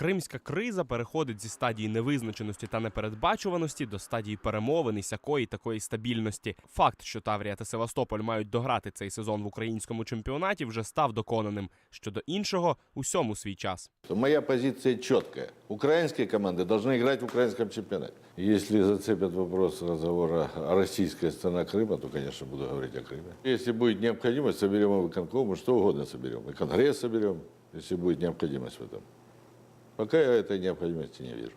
Кримська криза переходить зі стадії невизначеності та непередбачуваності до стадії перемовин і сякої такої стабільності. Факт, що Таврія та Севастополь мають дограти цей сезон в українському чемпіонаті, вже став доконаним. Щодо іншого, усьому свій час. Моя позиция четкая. Украинские команды должны играть в украинском чемпионате. Если зацепят вопрос разговора о российской стране Крыма, то, конечно, буду говорить о Крыме. Если будет необходимость, соберем и выконком, мы что угодно соберем. И конгресс соберем, если будет необходимость в этом. Пока я этой необходимости не вижу.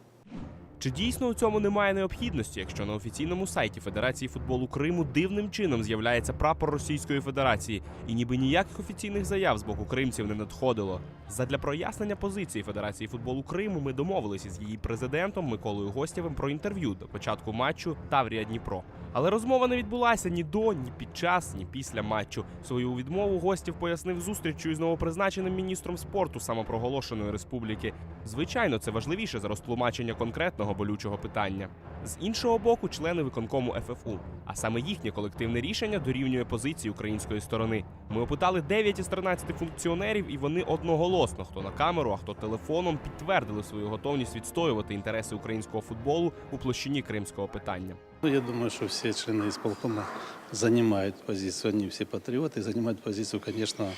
Чи дійсно у цьому немає необхідності, якщо на офіційному сайті Федерації футболу Криму дивним чином з'являється прапор Російської Федерації, і ніби ніяких офіційних заяв з боку кримців не надходило? Задля прояснення позиції Федерації футболу Криму ми домовилися з її президентом Миколою Гостєвим про інтерв'ю до початку матчу Таврія Дніпро. Але розмова не відбулася ні до, ні під час, ні після матчу. Свою відмову гостів пояснив зустрічю із новопризначеним міністром спорту самопроголошеної республіки. Звичайно, це важливіше за розтлумачення конкретного болючого питання. З іншого боку, члени виконкому ФФУ, а саме їхнє колективне рішення дорівнює позиції української сторони. Ми опитали 9 із 13 функціонерів, і вони одноголосно, хто на камеру, а хто телефоном, підтвердили свою готовність відстоювати інтереси українського футболу у площині кримського питання. Ну, Я думаю, что все члены исполкома занимают позицию, они все патриоты, занимают позицию, конечно,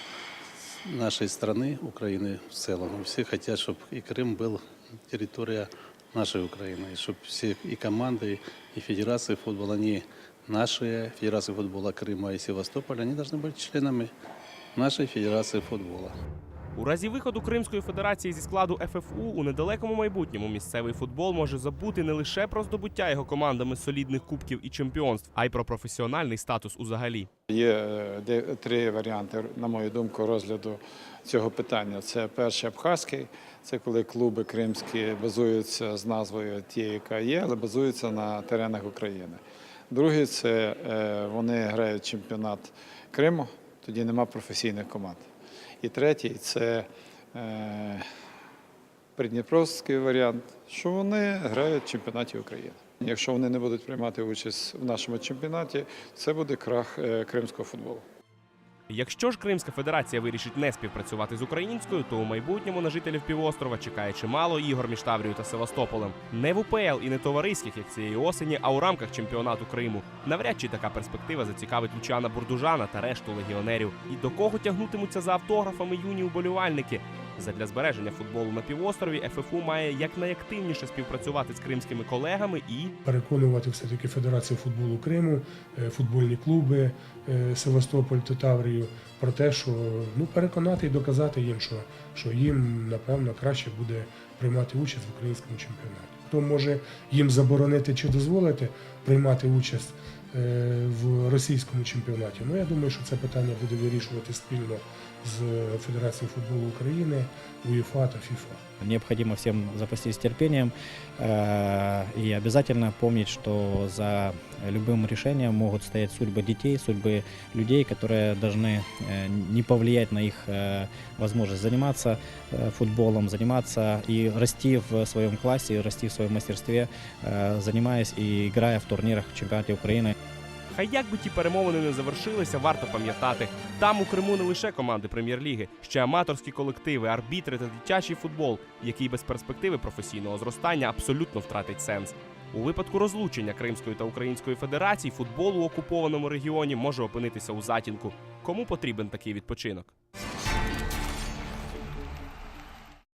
нашей страны, Украины в целом. И Все хотят, чтобы и Крым был территория нашей Украины, и чтобы все и команды, и федерации футбола, они наши, Федерации футбола Крыма и Севастополя, они должны быть членами нашей Федерации футбола. У разі виходу Кримської Федерації зі складу ФФУ у недалекому майбутньому місцевий футбол може забути не лише про здобуття його командами солідних кубків і чемпіонств, а й про професіональний статус узагалі. Є е, три варіанти, на мою думку, розгляду цього питання. Це перший абхазький, це коли клуби кримські базуються з назвою тієї, яка є, але базуються на теренах України. Другий це е, вони грають чемпіонат Криму, тоді нема професійних команд. І третій це е, придніпровський варіант, що вони грають в чемпіонаті України. Якщо вони не будуть приймати участь в нашому чемпіонаті, це буде крах е, кримського футболу. Якщо ж Кримська Федерація вирішить не співпрацювати з українською, то у майбутньому на жителів півострова чекає чимало ігор між Таврією та Севастополем. Не в УПЛ і не товариських, як цієї осені, а у рамках чемпіонату Криму. Навряд чи така перспектива зацікавить Лучана Бурдужана та решту легіонерів. І до кого тягнутимуться за автографами юні уболівальники? Задля збереження футболу на півострові ФФУ має якнайактивніше співпрацювати з кримськими колегами і переконувати все-таки Федерацію футболу Криму, е, футбольні клуби е, Севастополь та Таврію про те, що ну переконати і доказати їм, що, що їм напевно краще буде приймати участь в українському чемпіонаті. Хто може їм заборонити чи дозволити приймати участь в російському чемпіонаті? Ну я думаю, що це питання буде вирішувати спільно з Федерацією футболу України, УЄФА та ФІФА. Необходимо всем запастись терпением э, и обязательно помнить, что за любым решением могут стоять судьбы детей, судьбы людей, которые должны э, не повлиять на их э, возможность заниматься э, футболом, заниматься и расти в своем классе, расти в своем мастерстве, э, занимаясь и играя в турнирах в чемпионате Украины. Хай як би ті перемовини не завершилися, варто пам'ятати. Там у Криму не лише команди прем'єр-ліги, ще аматорські колективи, арбітри та дитячий футбол, який без перспективи професійного зростання абсолютно втратить сенс. У випадку розлучення Кримської та Української федерацій футбол у окупованому регіоні може опинитися у затінку. Кому потрібен такий відпочинок?